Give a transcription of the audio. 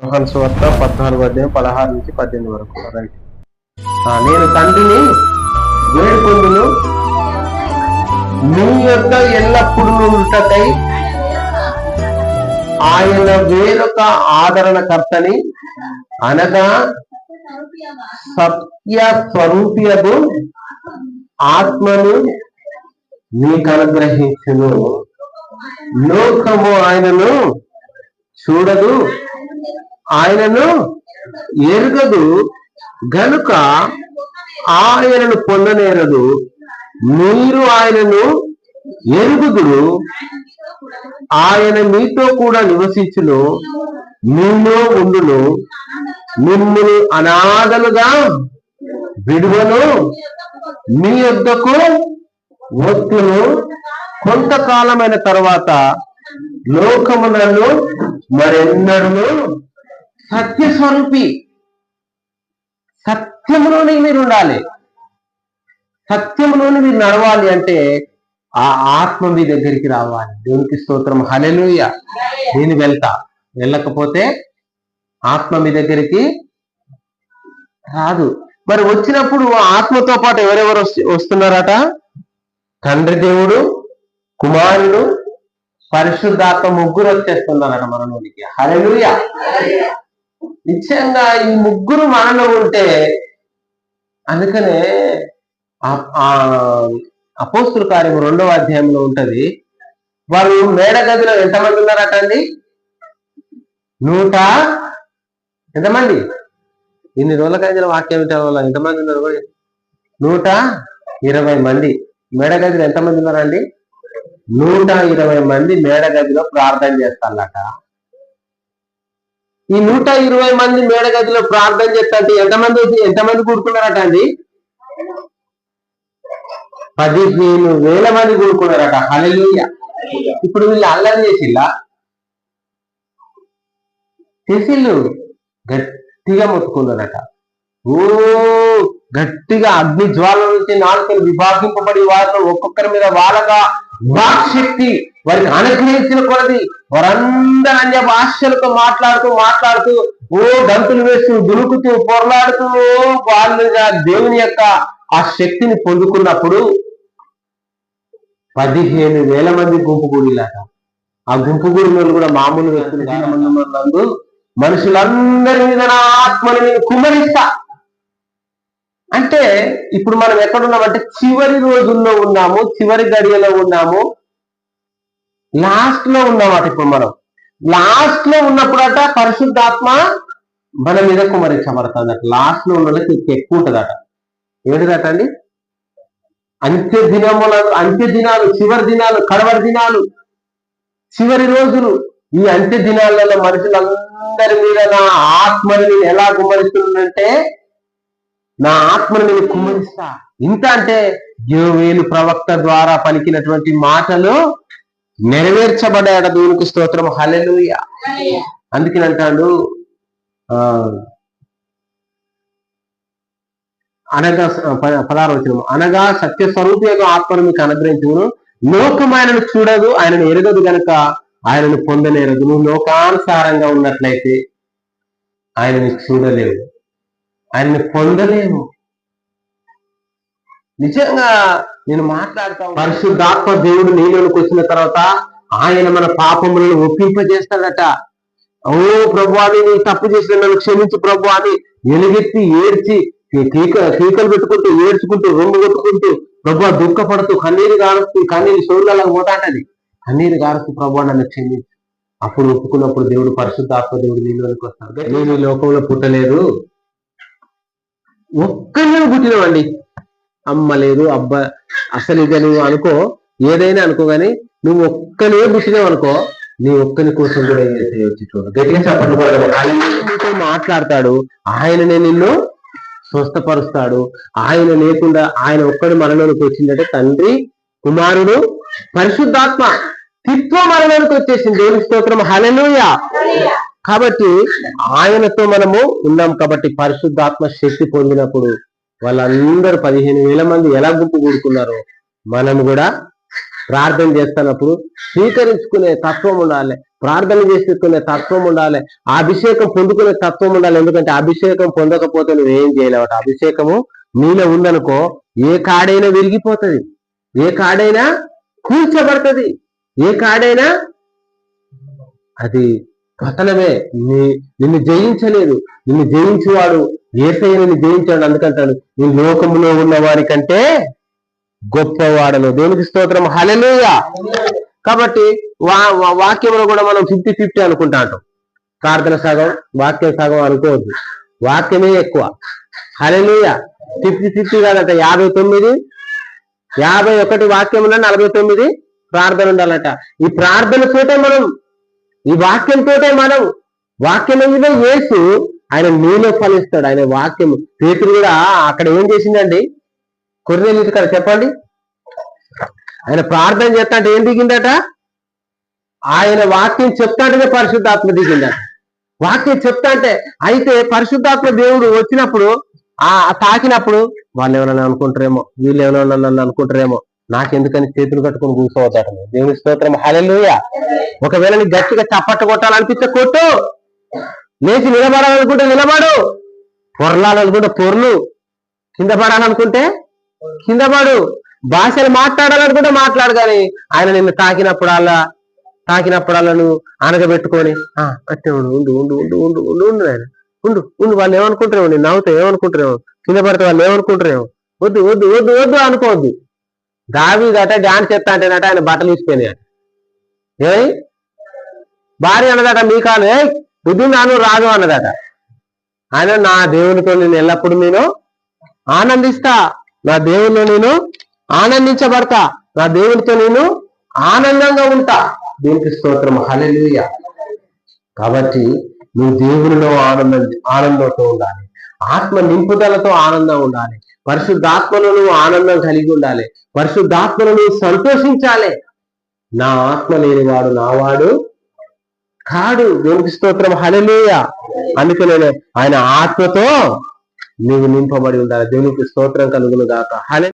యోహన్ సువార్త పద్నాలుగు అధ్యాయం పదహారు నుంచి పద్దెనిమిది వరకు. రైట్. నేను తండ్రిని వేడుకొందును. మీ యొక్క ఎల్లప్పుడూ ఉంటకై ఆయన వేరొక ఆదరణకర్తని అనగా సత్య స్వరూపియదు ఆత్మను నీకు అనుగ్రహించును లోకము ఆయనను చూడదు. ఆయనను ఎరుగదు. గనుక ఆయనను పొందనేరదు. మీరు ఆయనను ఎరుగుదురు. ఆయన మీతో కూడా నివసించును. మీలో ఉండును. మిమ్మల్ని అనాథలుగా విడువను. మీ యొద్దకు వత్తును కొంతకాలమైన తర్వాత లోకములను నన్ను మరెన్నడూ సత్య స్వరూపి సత్యములోనే మీరు ఉండాలి సత్యంలోనే మీరు నడవాలి అంటే ఆ ఆత్మ మీ దగ్గరికి రావాలి. దేవునికి స్తోత్రం. హలెలుయ నేను వెళ్తా. వెళ్ళకపోతే ఆత్మ మీ దగ్గరికి రాదు. మరి వచ్చినప్పుడు ఆత్మతో పాటు ఎవరెవరు వస్తు- వస్తున్నారట? తండ్రి దేవుడు కుమారుడు పరిశుద్ధాత్మ ముగ్గురు వచ్చేస్తున్నారట మనలోనికి. హలెలుయ నిశ్చయంగా ఈ ముగ్గురు మనలో ఉంటే అందుకనే అపోస్తుల కార్యం రెండవ అధ్యాయంలో ఉంటది. వారు మేడ గదిలో ఎంతమంది ఉన్నారట అండి? నూట ఎంతమంది? ఇన్ని రోజుల కలిగిన వాక్యం వింటే వాళ్ళు. ఎంతమంది ఉన్నారు నూట ఇరవై మంది. మేడ గదిలో ఎంతమంది ఉన్నారండి? నూట ఇరవై మంది మేడ గదిలో ప్రార్థన చేస్తారట. ఈ నూట ఇరవై మంది మేడగదిలో ప్రార్థన చేస్తే ఎంతమంది వచ్చి- ఎంతమంది కూడుకున్నారట అండి? పదిహేను వేల మంది కూడుకున్నారట. హల్లెలూయా. ఇప్పుడు వీళ్ళు అల్లరి చేసిల్లా? చేసిళ్ళు. గట్టిగా మొత్తుకున్నారట. ఓ గట్టిగా అగ్ని జ్వాల నుంచి నాలుగు విభాగింపబడి వారిలో ఒక్కొక్కరి మీద వాళ్ళగా వాక్శక్తి వారికి అనుగ్రహించిన కొలది వారందరూ అన్య భాషలతో మాట్లాడుతూ మాట్లాడుతూ ఓ గంతులు వేస్తూ దులుకుతూ పొరలాడుతూ వాళ్ళుగా దేవుని యొక్క ఆ శక్తిని పొందుకున్నప్పుడు పదిహేను వేల మంది గుంపు గుడిలాట. ఆ గుంపు గుడిలో కూడా మామూలు వ్యక్తులు నందు మనుషులందరి మీద నా ఆత్మని నేను కుమరిస్తా అంటే ఇప్పుడు మనం ఎక్కడున్నామంటే చివరి రోజుల్లో ఉన్నాము చివరి గడియలో ఉన్నాము. లాస్ట్లో ఉన్నామాట ఇప్పుడు మనం. లాస్ట్లో ఉన్నప్పుడట పరిశుద్ధాత్మ మన మీద కుమరించబడుతుంది లాస్ట్లో ఉన్న వాళ్ళకి ఎక్కువ ఉంటుందట ఏడుదట అండి? అంత్య దినముల అంత్య దినాలు చివరి దినాలు కడవరి దినాలు చివరి రోజులు. ఈ అంత్య దినాలలో మనుషులందరి మీద నా ఆత్మని నేను ఎలా కుమ్మరిస్తున్నానంటే నా ఆత్మను నేను కుమ్మరిస్తా ఇంత అంటే యోవేలు ప్రవక్త ద్వారా పలికినటువంటి మాటలు నెరవేర్చబడ్డాయట దేవునికి స్తోత్రం. హల్లెలూయా. అందుకని అంటాడు ఆ అనగా ప- పదహారు వచ్చిన అనగా సత్య స్వరూపేగా ఆత్మను మీకు అనుగ్రహించును. లోకం ఆయనను చూడదు ఆయనను ఎరగదు గనక ఆయనను పొందలేరదు. నువ్వు లోకానుసారంగా ఉన్నట్లయితే ఆయనని చూడలేవు. ఆయనని పొందలేము నిజంగా నేను మాట్లాడతా ఉన్నా. పరిశుద్ధాత్మ దేవుడు నీలోకి వచ్చిన తర్వాత ఆయన మన పాపములను ఒప్పింపజేస్తాడట. ఓ ప్రభు అని నీ తప్పు చేసిన నన్ను క్షమించు ప్రభు అని ఎలుగెత్తి ఏడ్చి కీక కీకలు పెట్టుకుంటూ ఏడ్చుకుంటూ రొమ్ము కొట్టుకుంటూ ప్రభు దుఃఖపడుతూ కన్నీరు గారుస్తూ కన్నీరు సోళ్ళలాగా పోతా అంటది కన్నీరు గారుస్తూ ప్రభు నన్ను క్షమించు. అప్పుడు ఒప్పుకున్నప్పుడు దేవుడు పరిశుద్ధాత్మ దేవుడు నీలోనికి వస్తాడు. నేను ఈ లోకంలో పుట్టలేదు. ఒక్కరిని పుట్టినవండి అమ్మ లేదు అబ్బ అసలు ఇక నువ్వు అనుకో ఏదైనా అనుకో గాని నువ్వు ఒక్కనే పుట్టినావు అనుకో నీ ఒక్కని కోసం కూడా ఏం చేయొచ్చు చూడు గట్టిగా చెప్పండి మాట్లాడతాడు ఆయననే నిన్ను స్వస్థపరుస్తాడు. ఆయన లేకుండా ఆయన ఒక్కడు మనలోనికి వచ్చిందంటే తండ్రి కుమారుడు పరిశుద్ధాత్మ తిత్వ మనలోనికి వచ్చేసింది. దేవుని స్తోత్రం. హలెలూయా కాబట్టి ఆయనతో మనము ఉన్నాం. కాబట్టి పరిశుద్ధాత్మ శక్తి పొందినప్పుడు వాళ్ళందరూ పదిహేను వేల మంది ఎలా గుంపు కూడుకున్నారో మనం కూడా ప్రార్థన చేస్తున్నప్పుడు స్వీకరించుకునే తత్వం ఉండాలి. ప్రార్థన చేసుకునే తత్వం ఉండాలి. ఆ అభిషేకం పొందుకునే తత్వం ఉండాలి. ఎందుకంటే అభిషేకం పొందకపోతే నువ్వు ఏం అభిషేకము నీలో ఉందనుకో ఏ కాడైనా విరిగిపోతుంది. ఏ కాడైనా కూల్చబడుతుంది. ఏ కాడైనా అది పతనమే. నిన్ను జయించలేదు. నిన్ను జయించువాడు ఏసయ్య జయించాడు అందుకంటాడు? ఈ లోకములో ఉన్న వారి కంటే గొప్పవాడను దేవునికి స్తోత్రం. హలలుయ కాబట్టి వా వాక్యంలో కూడా మనం ఫిఫ్టీ ఫిఫ్టీ అనుకుంటా అంటాం ప్రార్థన సగం వాక్యం సగం అనుకోవద్దు. వాక్యమే ఎక్కువ. హలలుయ ఫిఫ్టీ ఫిఫ్టీ కాదట యాభై తొమ్మిది. యాభై ఒకటి వాక్యంలో నలభై తొమ్మిది ప్రార్థన ఉండాలట. ఈ ప్రార్థన తోటే మనం ఈ వాక్యంతోటే మనం వాక్యం మీద యేసు ఆయన నూనె ఫలిస్తాడు ఆయన వాక్యం పేతురు కూడా అక్కడ ఏం చేసిందండి? కొర్రెలు ఇక్కడ చెప్పండి. ఆయన ప్రార్థన చేస్తా అంటే ఏం దిగిందట? ఆయన వాక్యం చెప్తా అంటేనే పరిశుద్ధాత్మ దిగిందట. వాక్యం చెప్తా అంటే అయితే పరిశుద్ధాత్మ దేవుడు వచ్చినప్పుడు ఆ తాకినప్పుడు వాళ్ళు ఎవరైనా అనుకుంటారేమో వీళ్ళు ఎవరైనా నన్ను అనుకుంటారేమో నాకెందుకని చేతులు కట్టుకుని కూర్చోవద్దట దేవుని స్తోత్రం. హల్లెలూయ. ఒకవేళ నీ గట్టిగా చప్పట్టు కొట్టాలనిపిస్తే కొట్టు. లేచి నిలబడాలనుకుంటే నిలబడు. పొరలాలనుకుంటే పొర్లు. కింద పడాలనుకుంటే కింద పడు. భాషలు మాట్లాడాలనుకుంటే మాట్లాడు కానీ ఆయన నిన్ను తాకినప్పుడల్లా తాకినప్పుడల్లా నువ్వు అనగబెట్టుకొని అట్టే ఉండు ఉండు ఉండు ఉండు ఉండు ఉండు ఉండు ఆయన ఉండు ఉండు వాళ్ళు ఏమనుకుంటారేమో నేను నవ్వుతా ఏమనుకుంటారేమో కింద పడితే వాళ్ళు ఏమనుకుంటారేమో వద్దు వద్దు వద్దు వద్దు అనుకోవద్దు. దావి గట డాన్స్ చేస్తా అంటేనట ఆయన బట్టలు ఇచ్చిపోయినాయి ఏ భార్య అన్నదట మీ కాలు ఏ బుద్ధి నాను రాదు అన్నదట. ఆయన నా దేవునితో నేను ఎల్లప్పుడూ నేను ఆనందిస్తా. నా దేవునిలో నేను ఆనందించబడతా. నా దేవునితో నేను ఆనందంగా ఉంటా. దీనికి స్తోత్రం. హలెలుయ కాబట్టి నువ్వు దేవునిలో ఆనందం ఆనందంతో ఉండాలి. ఆత్మ నింపుదలతో ఆనందం ఉండాలి. పరిశుద్ధాత్మలో నువ్వు ఆనందం కలిగి ఉండాలి. పరిశుద్ధాత్మను నువ్వు సంతోషించాలి. నా ఆత్మ లేనివాడు నావాడు కాడు దేవునికి స్తోత్రం. హల్లెలూయా. అందుకనే ఆయన ఆత్మతో నువ్వు నింపబడి ఉండాలి. దేవునికి స్తోత్రం కలుగును గాక. హలే